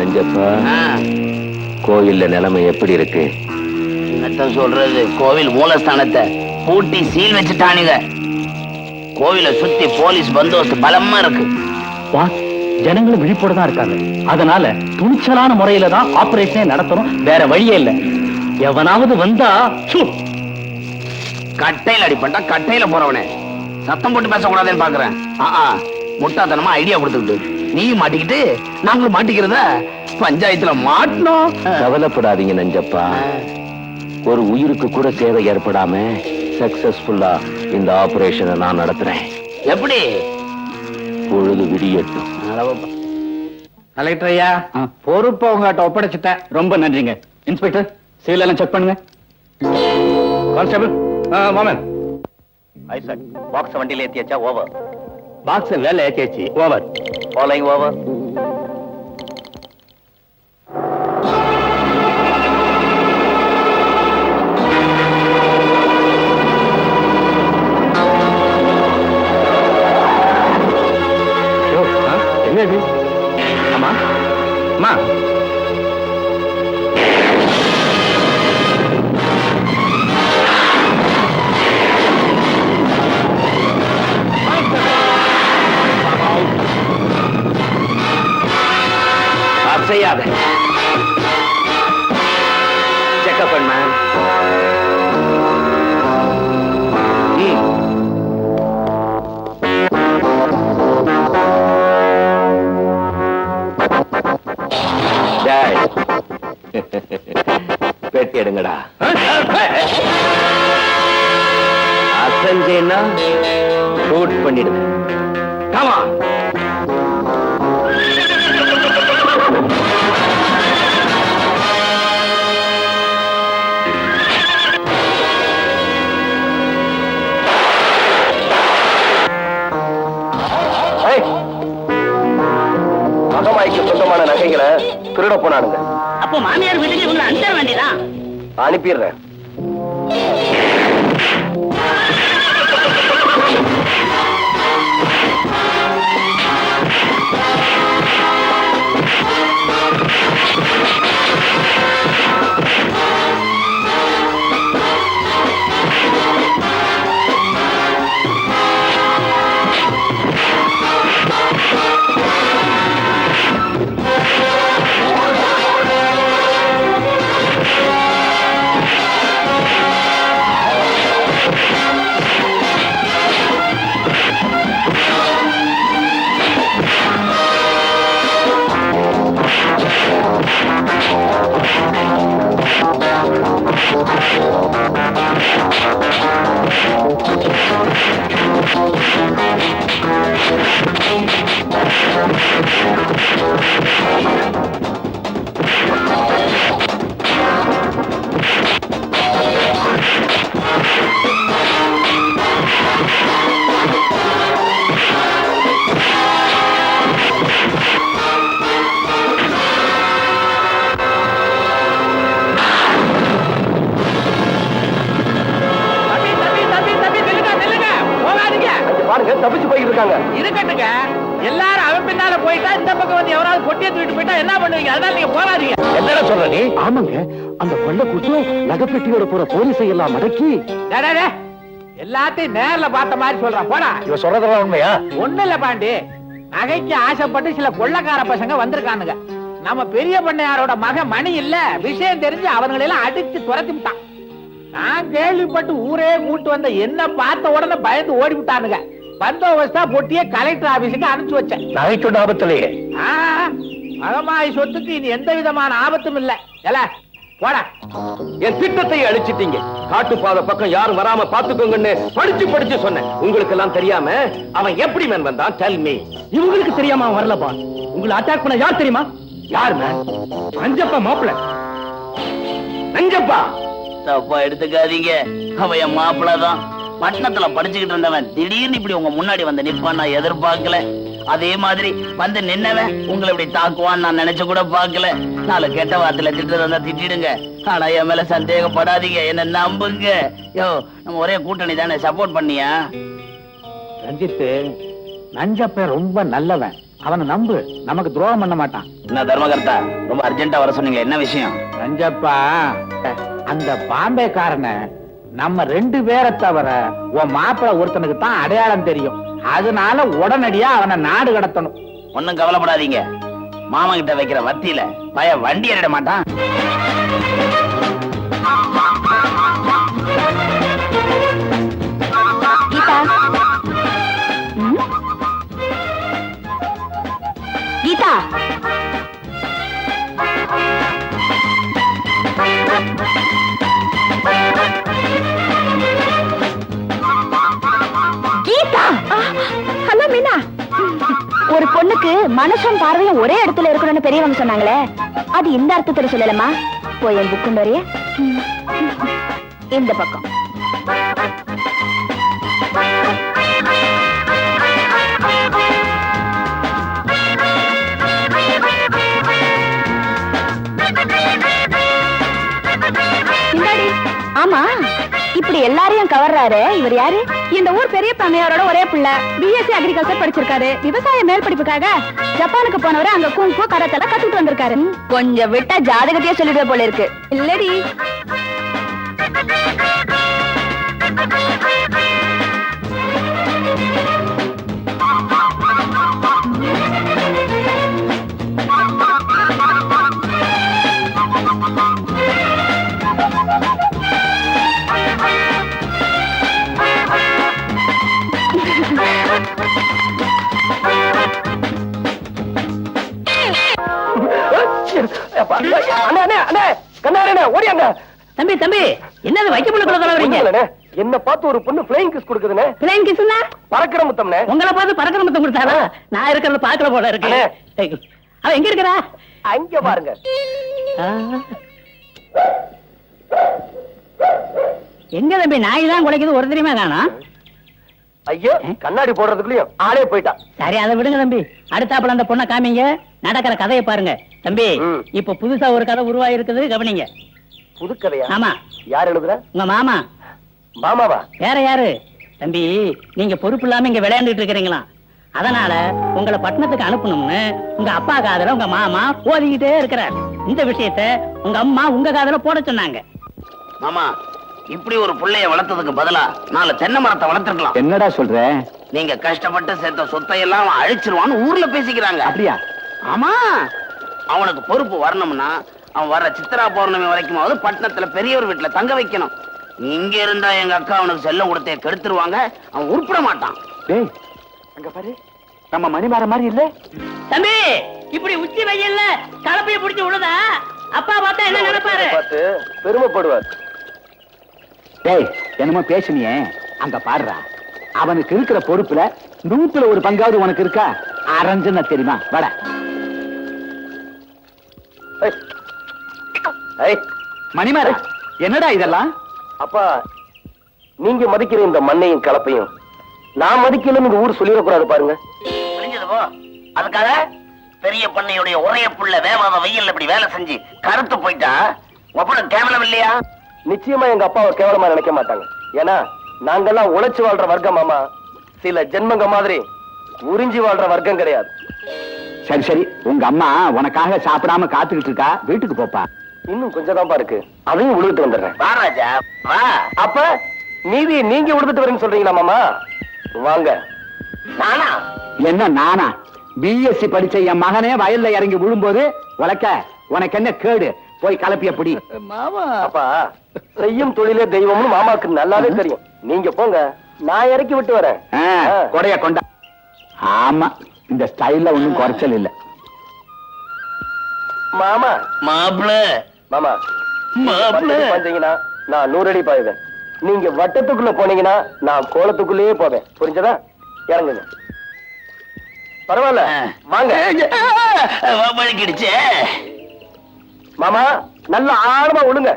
நெஞ்சப்பா. கோயில்ல நிலைமை எப்படி இருக்கு? என்னத்த சொல்றது? கோவில் மூலஸ்தானத்தை பூட்டி சீல் வச்சுட்டானுங்க. கோவிலை சுத்தி போலீஸ் பந்தோபஸ்து பலமா இருக்கு. ஜனங்களும் விழிப்போட தான் இருக்காங்க. அதனால துணிச்சலான முறையில தான் ஆபரேஷனே நடத்தணும். வேற வழியே இல்ல. எவனாவது வந்தா சு, கட்டையில அடிப்பட்டா கட்டையில போறவனே. சத்தம் போட்டு பேசக்கூடாதுன்னு பாக்குறேன். ஆ முட்டாத்தனமா ஐடியா கொடுத்துக்கிட்டு. நீயும் மாட்டிக்கிட்டு நாங்களும் மாட்டிக்கிறதா பஞ்சாயத்துல மாட்டணும். கவலைப்படாதீங்க நெஞ்சப்பா. ஒரு உயிருக்கு கூட சேவை ஏற்படாம சக்சஸ்ஃபுல்லா இந்த ஆபரேஷனை நான் நடத்துறேன். எப்படி? பொழுது விடியட்டும். கலெக்டர் ஐயா பொறுப்பை உங்ககிட்ட ஒப்படைச்சிட்டேன். ரொம்ப நன்றிங்க. இன்ஸ்பெக்டர் சிவில் எல்லாம் செக் பண்ணுங்க. கான்ஸ்டபிள் மாமன் ஐசக் பாக்ஸ் வண்டியில ஏத்தியாச்சா? ஓவர் பாக்ஸ் வேலை ஏற்றியாச்சு ஓவர் ஃபாலோயிங் ஓவர் அசையாத செக்அப் பண்ண பெட்டி எடுங்கடா. அசஞ்சேன்னா ஷூட் பண்ணிடுவேன். கமான் திருட போனானுங்க. அப்போ மாமியார் வீட்டுக்கு இவங்களை அனுப்பிட வேண்டியதான் அனுப்பிடுறேன். இருக்காங்க. இருக்கட்டுங்க. எல்லாரும் அவன் பின்னால போயிட்டா இந்த பக்கம் வந்து எவராவது பொட்டியை தூக்கிட்டு போயிட்டா என்ன பண்ணுவீங்க? அதனால நீங்க போகாதீங்க. என்னடா சொல்ற நீ? ஆமாங்க. அந்த கொள்ள குற்றம் நகைப்பெட்டியோட போற போலீஸை எல்லாம் மடக்கி. எல்லாத்தையும் நேர்ல பார்த்த மாதிரி சொல்றான் போடா. இவ சொல்றதெல்லாம் உண்மையா? ஒண்ணு இல்ல பாண்டி. நகைக்கு ஆசைப்பட்டு சில கொள்ளக்கார பசங்க வந்திருக்கானுங்க. நம்ம பெரிய பண்ணையாரோட மகன் மணி இல்ல. விஷயம் தெரிஞ்சு அவங்களை எல்லாம் அடிச்சு துரத்தி விட்டான். நான் கேள்விப்பட்டு ஊரே கூட்டு வந்த என்ன பார்த்த உடனே பயந்து ஓடி விட்டானுங்க. பந்தோபஸ்தா பொட்டியே கலெக்டர் ஆபீஸுக்கு அனுப்பிச்சு வச்சேன். நகைச்சொண்ட ஆபத்திலேயே ஆ, மகமாய் சொத்துக்கு இனி எந்த விதமான ஆபத்தும் இல்ல. எல போடா. என் திட்டத்தை அழிச்சிட்டீங்க. காட்டுப்பாதை பக்கம் யாரும் வராம பாத்துக்கோங்கன்னு படிச்சு படிச்சு சொன்னேன். உங்களுக்கு எல்லாம் தெரியாம அவன் எப்படி மேன் வந்தான்? டெல் மீ இவங்களுக்கு தெரியாம அவன் வரலப்பா. உங்களை அட்டாக் பண்ண யார் தெரியுமா? யார் மேன்? அஞ்சப்பா மாப்பிள்ள. நஞ்சப்பா. தப்பா எடுத்துக்காதீங்க. அவன் என் மாப்பிள்ள தான் பட்டணத்துல படிச்சுக்கிட்டு இருந்தவன் திடீர்னு இப்படி உங்க முன்னாடி வந்து நிப்பான் நான் எதிர்பார்க்கல. அதே மாதிரி வந்து நின்னவன் உங்களை இப்படி தாக்குவான்னு நான் நினைச்சு கூட பார்க்கல. நாலு கெட்ட வார்த்தையில திட்டுறதா இருந்தா திட்டிடுங்க. ஆனா என் மேல சந்தேகப்படாதீங்க என்ன நம்புங்க. யோ நம்ம ஒரே கூட்டணி தானே சப்போர்ட் பண்ணியா? ரஞ்சித் நஞ்சப்ப ரொம்ப நல்லவன். அவனை நம்பு நமக்கு துரோகம் பண்ண மாட்டான். என்ன தர்மகர்த்தா ரொம்ப அர்ஜென்ட்டா வர சொன்னீங்க என்ன விஷயம்? ரஞ்சப்பா அந்த பாம்பேக்காரனை நம்ம ரெண்டு பேரை தவிர உன் மாப்பிள ஒருத்தனுக்கு தான் அடையாளம் தெரியும். அதனால உடனடியா அவனை நாடு கடத்தணும். ஒண்ணும் கவலைப்படாதீங்க. மாமா கிட்ட வைக்கிற வத்தியில பய வண்டி ஏறிட மாட்டான். ஒரு மனசும் மனுஷன் பார்வையும் ஒரே இடத்துல இருக்கணும்னு பெரியவங்க சொன்னாங்களே. அது இந்த அர்த்தத்துல சொல்லலமா போய் என் புக் கொண்டு வரைய? இந்த பக்கம். ஆமா. இப்படி எல்லாரையும் கவர்றாரு. இவர் யாரு? இந்த ஊர் பெரிய பண்ணையாரோட ஒரே பிள்ளை. பிஎஸ்சி அக்ரிகல்ச்சர் படிச்சிருக்காரு. விவசாய மேல் படிப்புக்காக ஜப்பானுக்கு போனவரு அங்க குங்கு கராத்தெல்லாம் கத்துட்டு வந்திருக்காரு. கொஞ்சம் விட்டா ஜாதகத்தையே சொல்லிடுற போல இருக்கு. இல்லடி. ஓடியாங்க தம்பி தம்பி என்னது வைக்க. என்ன பார்த்து ஒரு பொண்ணு பிளைங் கிஸ் கொடுக்குதுண்ணே பிளேன் கிஸ்னா பறக்கிற முத்தம்ண்ணே உங்களை பார்த்து பறக்கிற மத்தம் கொடுத்தாரா? நான் இருக்கிறத பாக்கல போல இருக்கு. அண்ணே. அவ எங்க இருக்கிறா? அங்க பாருங்க. எங்க தம்பி நாய் தான் குலைக்குது ஒரு தெரியுமா ஐயோ கண்ணாடி போடுறதுக்குள்ளயும் ஆளே போயிட்டான். சரி அதை விடுங்க தம்பி. அடுத்தாப்புல அந்த பொண்ணை காமிங்க. நடக்கிற கதையை பாருங்க. தம்பி. இப்ப புதுசா ஒரு கதை உருவாயிருக்குது கவனிங்க. புது கதையா? ஆமா. யார் எழுதுற? உங்க மாமா. மாமாவா? வேற யாரு? தம்பி நீங்க பொறுப்பு இல்லாம இங்க விளையாண்டுட்டு இருக்கிறீங்களா? அதனால உங்களை பட்டணத்துக்கு அனுப்பணும்னு உங்க அப்பா காதல உங்க மாமா ஓதிக்கிட்டே இருக்கிறார். இந்த விஷயத்த உங்க அம்மா உங்க காதல போட சொன்னாங்க. மாமா இப்படி ஒரு புள்ளைய வளர்த்ததுக்கு பதிலா நாலு தென்னை மரத்தை வளர்த்துருக்கலாம். என்னடா சொல்ற? நீங்க கஷ்டப்பட்டு சேர்த்த சொத்தையெல்லாம் அழிச்சிருவான்னு ஊர்ல பேசிக்கிறாங்க. அப்படியா? ஆமா. அவனுக்கு பொறுப்பு வரணும்னா அவன் வர்ற சித்ரா பௌர்ணமி வரைக்குமாவது பட்டணத்துல பெரியவர் வீட்டுல தங்க வைக்கணும். இங்க இருந்தா எங்க அக்கா அவனுக்கு செல்லம் கொடுத்தே கெடுத்துருவாங்க. அவன் உருப்பிட மாட்டான். டேய் அங்க பாரு. நம்ம மணிமாற மாதிரி இல்ல? தம்பி இப்படி உச்சி வெயில்ல கலப்பைய புடிச்சு விழுதா அப்பா பார்த்தா என்ன நினைப்பாரு? பார்த்து பெருமைப்படுவார். டேய் என்னமோ பேசுனியே. அங்க பாடுறா. அவனுக்கு இருக்கிற பொறுப்புல நூத்துல ஒரு பங்காவது உனக்கு இருக்கா? அரஞ்சுன்னா தெரியுமா? வட. மணிமாற என்னடா இதெல்லாம்? அப்பா நீங்க மதிக்கிற இந்த மண்ணையும் கலப்பையும் நான் மதிக்கலன்னு இந்த ஊர் சொல்லிடக்கூடாது பாருங்க. புரிஞ்சது போ. அதுக்காக பெரிய பண்ணையுடைய ஒரே புள்ள வேவாத வெயில்ல இப்படி வேலை செஞ்சு கருத்து போயிட்டா? ஒப்பன கேவலம் இல்லையா? நிச்சயமா எங்க அப்பாவை கேவலமா நினைக்க மாட்டாங்க. ஏன்னா நாங்கெல்லாம் உழைச்சு வாழ்ற வர்க்கம் மாமா. சில ஜென்மங்க மாதிரி உறிஞ்சி வாழ்ற வர்க்கம் கிடையாது. சரி சரி. உங்க அம்மா உனக்காக சாப்பிடாம காத்துக்கிட்டு இருக்கா? வீட்டுக்கு போப்பா. இன்னும் கொஞ்சம் தான்ப்பா இருக்கு. அதையும் உழுதுட்டு வந்துடுறேன். வா ராஜா. வா. அப்ப மீதி நீங்க உழுதுட்டு வரேன்னு சொல்றீங்களா மாமா? வாங்க. நானா? என்ன நானா? பிஎஸ்சி படிச்ச என் மகனே வயல்ல இறங்கி விழும்போது உனக்க உனக்கு என்ன கேடு? போய் கலப்பிய புடி. அப்பா செய்யும் தொழிலே தெய்வம்னு மாமாக்கு நல்லாவே தெரியும். நீங்க போங்க. நான் இறக்கி விட்டு வரேன். கொடைய கொண்டா. ஆமா. இந்த ஸ்டைல்ல ஒண்ணும் குறைச்சல் இல்ல. மாமா. மாப்பிள மாமா. மாப்பிள பாய்ஞ்சீங்கன்னா நான் நூறு அடி பாயுவேன். நீங்க வட்டத்துக்குள்ள போனீங்கன்னா நான் கோலத்துக்குள்ளேயே போவேன். புரிஞ்சதா? இறங்குங்க. பரவாயில்ல. வாங்க. வழிக்கிடுச்சே. மாமா நல்ல ஆழமா விழுங்க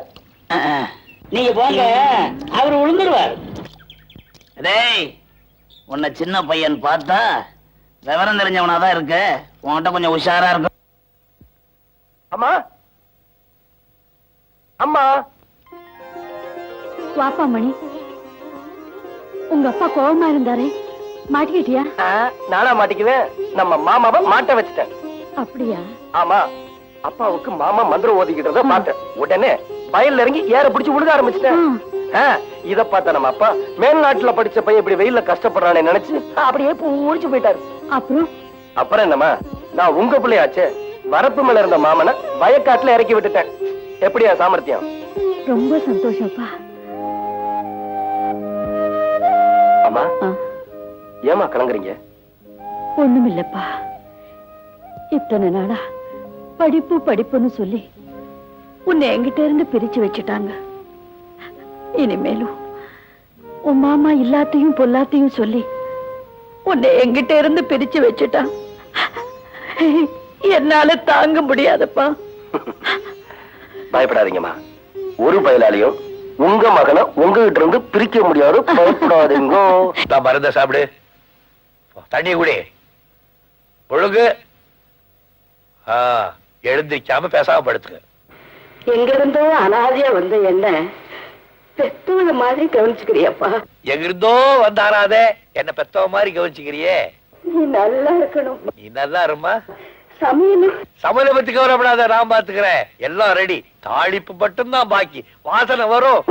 நீங்க போங்க. அவர் விழுந்துருவார் டேய் உன்னை சின்ன பையன் பார்த்தா விவரம் தெரிஞ்சவனாதான் இருக்க. உன்கிட்ட கொஞ்சம் உஷாரா இருக்கும் அம்மா? அம்மா? வாப்பா மணி. உங்க அப்பா கோவமா இருந்தாரே. மாட்டிக்கிட்டியா? ஆ, நானா மாட்டிக்குவேன். நம்ம மாமாவை மாட்ட வச்சுட்டேன். அப்படியா? ஆமா. அப்பாவுக்கு மாமா மந்திரம் ஓதிக்கிட்டத பார்த்தேன் உடனே வயல்ல இறங்கி ஏற பிடிச்சு விழுக ஆரம்பிச்சிட்டேன். இத பார்த்த நம்ம அப்பா மேல்நாட்டுல படிச்ச பையன் இப்படி வெயில்ல கஷ்டப்படுறானே நினைச்சு அப்படியே பூழிச்சு போயிட்டாரு. அப்புறம்? அப்புறம் என்னம்மா நான் உங்க பிள்ளையாச்சே வரப்பு மேல இருந்த மாமனை வயக்காட்டுல இறக்கி விட்டுட்டேன். எப்படியா சாமர்த்தியம்? ரொம்ப சந்தோஷம்ப்பா. அம்மா ஏமா கலங்குறீங்க ஒண்ணுமில்லப்பா. இத்தனை நாளா படிப்பு படிப்புன்னு சொல்லி உன்னை என்கிட்ட இருந்து பிரிச்சு வச்சுட்டாங்க. இனிமேலும் உன் மாமா எல்லாத்தையும் பொல்லாத்தையும் சொல்லி உன்னை என்கிட்ட இருந்து பிரிச்சு வச்சுட்டான் என்னால தாங்க முடியாதப்பா. பயப்படாதீங்கம்மா. ஒரு பயலாலையும் உங்க மகனை உங்ககிட்ட இருந்து பிரிக்க முடியாது பயப்படாதீங்க. நான் மருந்த சாப்பிடு. தண்ணி குடி. ஒழுங்கு எழுந்திருக்காம பேசாம படுத்துக்க. எங்க இருந்தோ அனாதையா வந்த என்ன பெத்தவங்க மாதிரி கவனிச்சுக்கிறியப்பா. எங்கிருந்தோ வந்தாராதே என்ன பெத்தவ மாதிரி கவனிச்சுக்கிறியே. நீ நல்லா இருக்கணும். நீ நல்லா இருமா? சமையலும் சமையலை பத்தி கவலைப்படாத நான் பாத்துக்கிறேன். எல்லாம் ரெடி தாளிப்பு மட்டும்தான் பாக்கி. வாசனை வரும்.